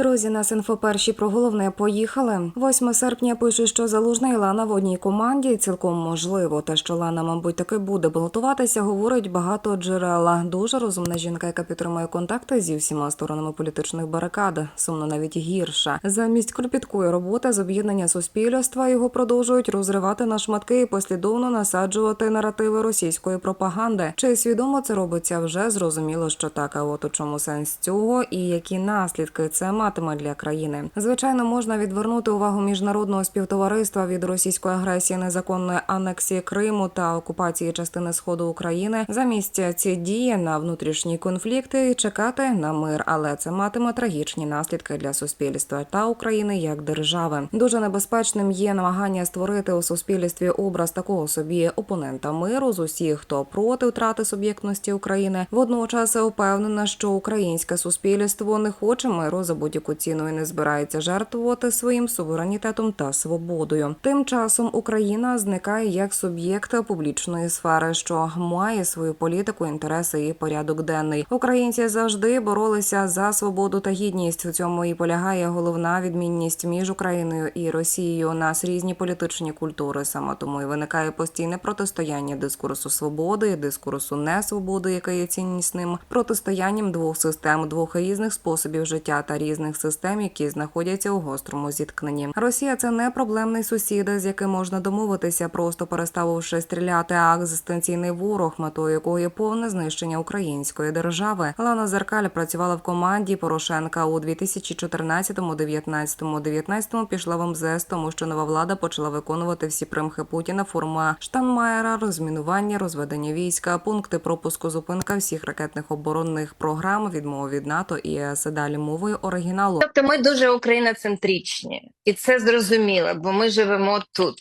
Друзі, нас інфоперші про головне поїхали. 8 серпня пише, що залужна Лана в одній команді. Цілком можливо, те, що Лана, мабуть, таки буде балотуватися, говорить багато джерела. Дуже розумна жінка, яка підтримує контакти зі всіма сторонами політичних барикад. Сумно навіть гірша. Замість кропіткої роботи з об'єднання суспільства його продовжують розривати на шматки і послідовно насаджувати наративи російської пропаганди. Чи свідомо це робиться вже зрозуміло, що так. А от у чому сенс цього і які наслідки це матиме для країни? Звичайно, можна відвернути увагу міжнародного співтовариства від російської агресії, незаконної анексії Криму та окупації частини сходу України. Замість ці дії на внутрішні конфлікти і чекати на мир, але це матиме трагічні наслідки для суспільства та України як держави. Дуже небезпечним є намагання створити у суспільстві образ такого собі опонента миру з усіх, хто проти втрати суб'єктності України. Водночас упевнена, що українське суспільство не хоче миру за будь-яку ціну і не збирається жертвувати своїм суверенітетом та свободою. Тим часом Україна зникає як суб'єкт публічної сфери, що має свою політику, інтереси і порядок денний. Українці завжди боролися за свободу та гідність. У цьому і полягає головна відмінність між Україною і Росією. У нас різні політичні культури. Саме тому і виникає постійне протистояння дискурсу свободи, дискурсу несвободи, яке є ціннісним протистоянням двох систем, двох різних способів життя та різних систем, які знаходяться у гострому зіткненні. Росія це не проблемний сусід, з яким можна домовитися, просто переставивши стріляти, а екзистенційний ворог, метою якого є повне знищення української держави. Лана Зеркаль працювала в команді Порошенка у 2014, 19, 19 пішла в МЗС, тому що нова влада почала виконувати всі примхи Путіна, форма Штанмаєра, розмінування, розведення війська, пункти пропуску, зупинка всіх ракетних оборонних програм, відмова від НАТО і ЕС. Далі мовою оригіналу. Тобто ми дуже україноцентричні, і це зрозуміло, бо ми живемо тут.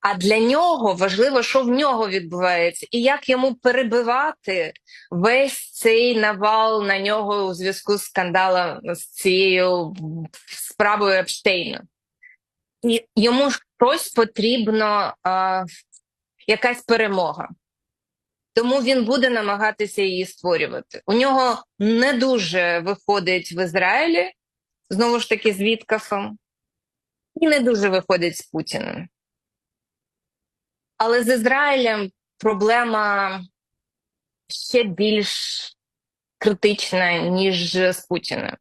А для нього важливо, що в нього відбувається, і як йому перебивати весь цей навал на нього у зв'язку з скандалом з цією справою Епштейна. І йому щось потрібно, а, якась перемога. Тому він буде намагатися її створювати. У нього не дуже виходить в Ізраїлі, знову ж таки, з Віткафом, і не дуже виходить з Путіним. Але з Ізраїлем проблема ще більш критична, ніж з Путіним.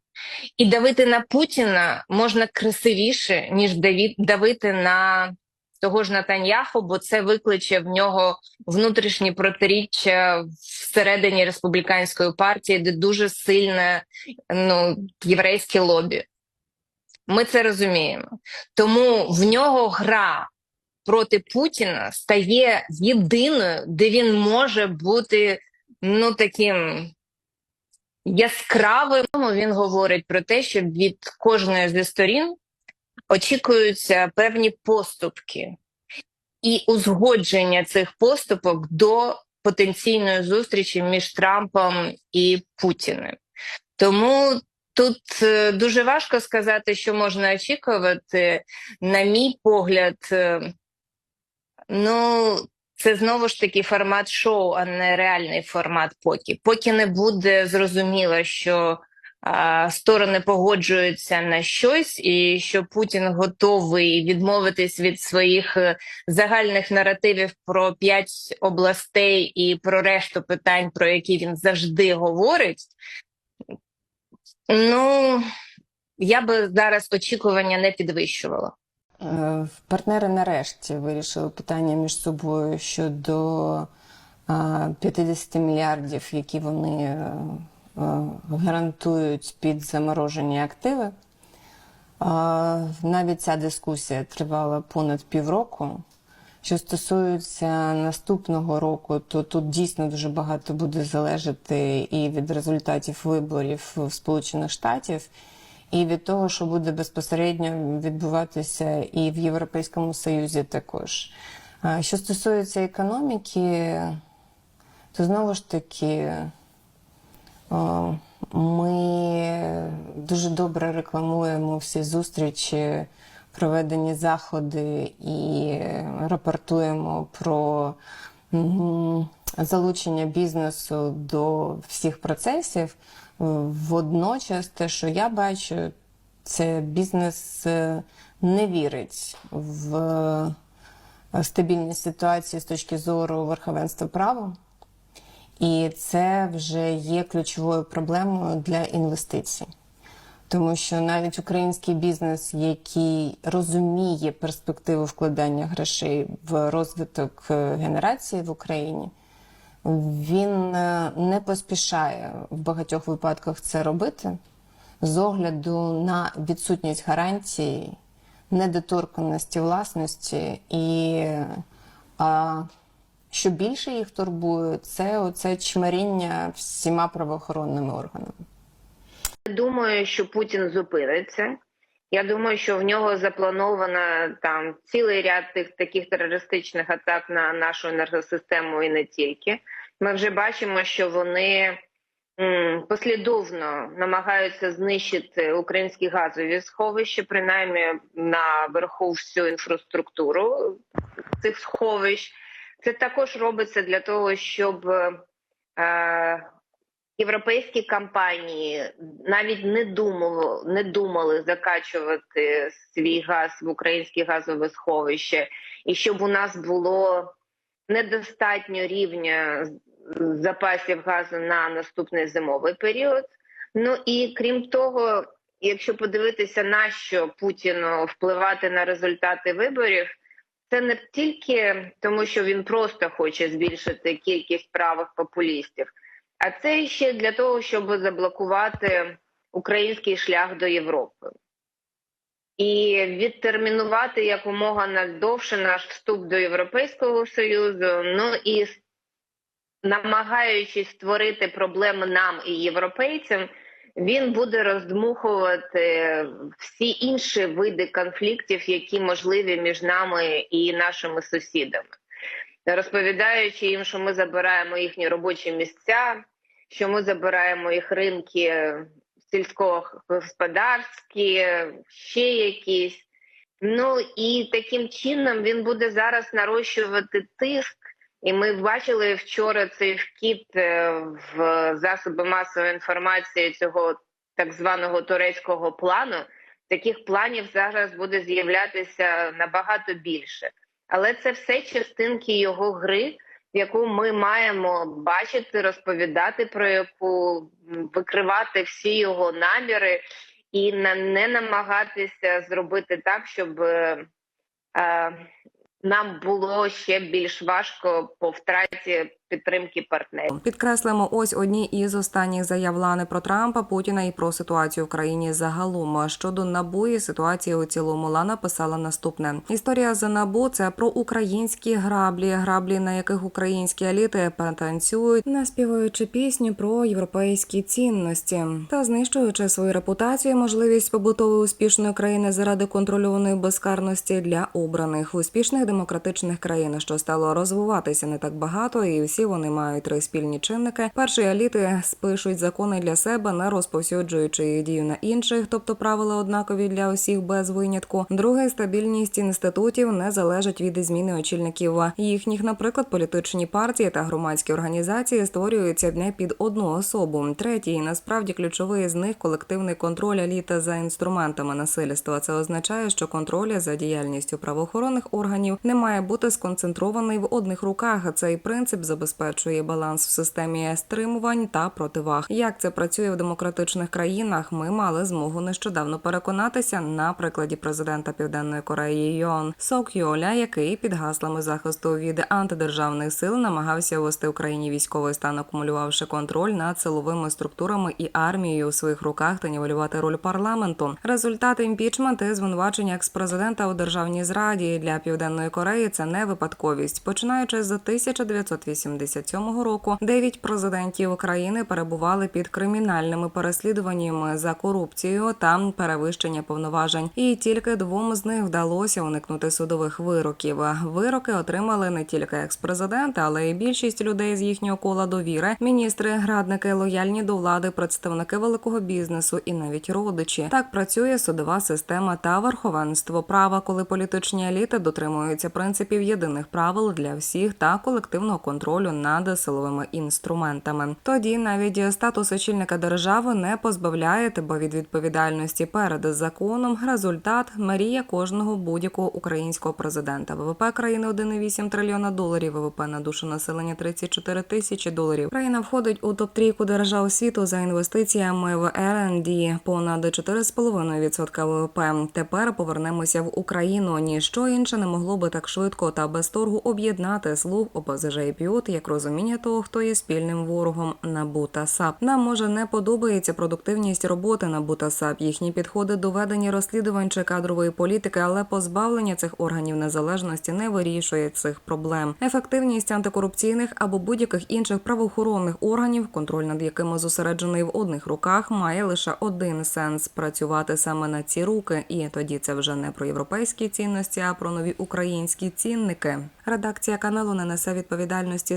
І давити на Путіна можна красивіше, ніж давити на того ж Натаньяху, бо це викличе в нього внутрішні протиріччя всередині республіканської партії, де дуже сильне ну, єврейське лобі. Ми це розуміємо. Тому в нього гра проти Путіна стає єдиною, де він може бути ну таким яскравим. Він говорить про те, що від кожної зі сторін очікуються певні поступки і узгодження цих поступок до потенційної зустрічі між Трампом і Путіним. Тому тут е, дуже важко сказати, що можна очікувати. На мій погляд, е, ну. Це знову ж таки формат шоу, а не реальний формат поки. Поки не буде зрозуміло, що сторони погоджуються на щось, і що Путін готовий відмовитись від своїх е, загальних наративів про п'ять областей і про решту питань, про які він завжди говорить. Ну я би зараз очікування не підвищувала. Е, Партнери нарешті вирішили питання між собою щодо е, 50 мільярдів, які вони е, е, гарантують під заморожені активи. Е, Навіть ця дискусія тривала понад півроку. Що стосується наступного року, то тут дійсно дуже багато буде залежати і від результатів виборів в Сполучених Штатів, і від того, що буде безпосередньо відбуватися і в Європейському Союзі також. Що стосується економіки, то знову ж таки ми дуже добре рекламуємо всі зустрічі, проведені заходи і рапортуємо про залучення бізнесу до всіх процесів. Водночас, те, що я бачу, Це бізнес е, не вірить в е, стабільність ситуації з точки зору верховенства права. І це вже є ключовою проблемою для інвестицій. Тому що навіть український бізнес, який розуміє перспективу вкладання грошей в розвиток е, генерації в Україні, він е, не поспішає в багатьох випадках це робити з огляду на відсутність гарантій, недоторканності власності і а, що більше їх турбує, це оце чмаріння всіма правоохоронними органами. Думаю, що Путін зупиниться. Я думаю, що в нього заплановано там цілий ряд тих таких терористичних атак на нашу енергосистему і не тільки. Ми вже бачимо, що вони послідовно намагаються знищити українські газові сховища, принаймні на верху всю інфраструктуру цих сховищ. Це також робиться для того, щоб е, європейські компанії навіть не думали, не думали закачувати свій газ в українське газове сховище, і щоб у нас було недостатньо рівня запасів газу на наступний зимовий період. Ну і крім того, якщо подивитися, на що Путіну впливати на результати виборів, це не тільки тому, що він просто хоче збільшити кількість правих популістів. А це ще для того, щоб заблокувати український шлях до Європи і відтермінувати якомога надовше наш вступ до Європейського Союзу. Ну і намагаючись створити проблеми нам і європейцям, він буде роздмухувати всі інші види конфліктів, які можливі між нами і нашими сусідами розповідаючи їм, що ми забираємо їхні робочі місця, що ми забираємо їх ринки сільськогосподарські, ще якісь. Ну і таким чином він буде зараз нарощувати тиск. І ми бачили вчора цей вкіт е, в засоби масової інформації цього так званого турецького плану. Таких планів зараз буде з'являтися набагато більше але це все частинки його гри, яку ми маємо бачити, розповідати про яку викривати всі його наміри і не намагатися зробити так, щоб е, нам було ще більш важко по втраті підтримки партнерів. Підкреслимо ось одні із останніх заяв Лани про Трампа, Путіна і про ситуацію в країні загалом. Щодо набу і ситуації у цілому Лана писала наступне: історія за набу це про українські граблі, граблі, на яких українські еліти танцюють, наспіваючи пісню про європейські цінності та знищуючи свою репутацію, можливість побутової успішної країни заради контрольованої безкарності для обраних успішних демократичних країн, що стало розвиватися не так багато, і всі вони мають три спільні чинники. Перші еліти спишуть закони для себе, не розповсюджуючи їх дію на інших, тобто правила однакові для усіх без винятку. Друге стабільність інститутів не залежить від зміни очільників їхніх, наприклад, політичні партії та громадські організації створюються не під одну особу. Третій насправді ключовий з них колективний контроль еліти за інструментами насильства. Це означає, що контроль за діяльністю правоохоронних органів не має бути сконцентрований в одних руках. Цей принцип забезпечує баланс в системі стримувань та противаг. Як це працює в демократичних країнах? Ми мали змогу нещодавно переконатися на прикладі президента Південної Кореї Йон Сок Йоля, який під гаслами захисту від антидержавних сил намагався ввести Україні військовий стан, акумулювавши контроль над силовими структурами і армією у своїх руках та нівелювати роль парламенту. Результат імпічмент і звинувачення експрезидента у державній зраді для південної Кореї це не випадковість. Починаючи з 1987 року, дев'ять президентів України перебували під кримінальними переслідуваннями за корупцію та перевищення повноважень, і тільки двом з них вдалося уникнути судових вироків. Вироки отримали не тільки експрезиденти, але й більшість людей з їхнього кола довіри, міністри, градники, лояльні до влади, представники великого бізнесу і навіть родичі. Так працює судова система та верховенство права, коли політичні еліти дотримуються принципів єдиних правил для всіх та колективного контролю контролю над силовими інструментами. Тоді навіть статус очільника держави не позбавляє тебе від відповідальності перед законом. Результат мрія кожного будь-якого українського президента. ВВП країни 1,8 трильйона доларів. ВВП на душу населення 34 тисячі доларів. Країна входить у топ трійку держав світу за інвестиціями в R&D понад 4,5% ВВП. Тепер повернемося в Україну. Ніщо інше не могло би так швидко та без торгу об'єднати слуг ОПЗЖ і ПІОТ як розуміння того, хто є спільним ворогом НАБУ та САП. Нам може не подобається продуктивність роботи НАБУ та САП, їхні підходи до ведення розслідувань чи кадрової політики, але позбавлення цих органів незалежності не вирішує цих проблем. Ефективність антикорупційних або будь-яких інших правоохоронних органів, контроль над якими зосереджений в одних руках, має лише один сенс працювати саме на ці руки. І тоді це вже не про європейські цінності, а про нові українські цінники. Редакція каналу не несе відповідальності